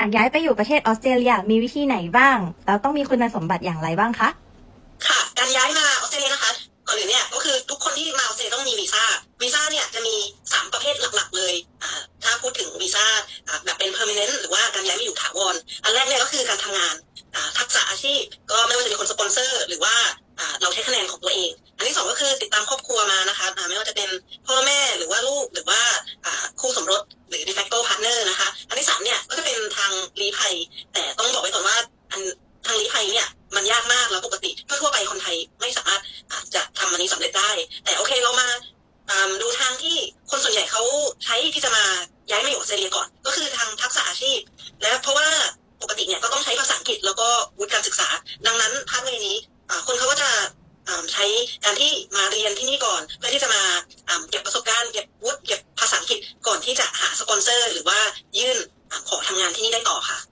ยากย้ายไปอยู่ประเทศออสเตรเลียมีวิธีไหนบ้าง แล้วต้องมีคุณสมบัติอย่างไรบ้างคะ ค่ะ การย้ายมาออสเตรเลียนะคะก่อนอื่นเนี่ยก็คือทุกคนที่มาออสเตรเลียต้องมีวีซ่า วีซ่าเนี่ยจะมีสามประเภทหลักๆเลยอ่าถ้าพูดถึงวีซ่าแบบเป็น permanent หรือว่าการย้ายมาอยู่ถาวร อันแรกเนี่ยก็คือการทำงานทักษะอาชีพก็ไม่ว่าจะเป็นคนสปอนเซอร์ หรือว่าเราใช้คะแนนของตัวเอง อันที่สองก็คือติดตามครอบครัวมานะคะไม่ว่าจะเป็นางลี้ภัย แต่ต้องบอกไว้ก่อนว่าทางลี้ภัยเนี่ยมันยากมากแล้วปกติทั่วไปคนไทยไม่สามารถจะทำอันนี้สำเร็จได้ แต่โอเคเรามาดูทางที่คนส่วนใหญ่เขาใช้ที่จะมาย้ายมาอยู่ออสเตรเลียก่อน ก็คือทางทักษะอาชีพ และเพราะว่าปกติเนี่ยก็ต้องใช้ภาษาอังกฤษแล้วก็วุฒิการศึกษา ดังนั้นพาร์ทเวนี้คนเขาก็จะใช้การที่มาเรียนที่นี่ก่อน เพื่อที่จะมาเก็บประสบการณ์เก็บวุฒิเก็บภาษาอังกฤษก่อนที่จะหาสปอนเซอร์ หรือว่ายื่นำงานที่นี่ได้ต่อค่ะ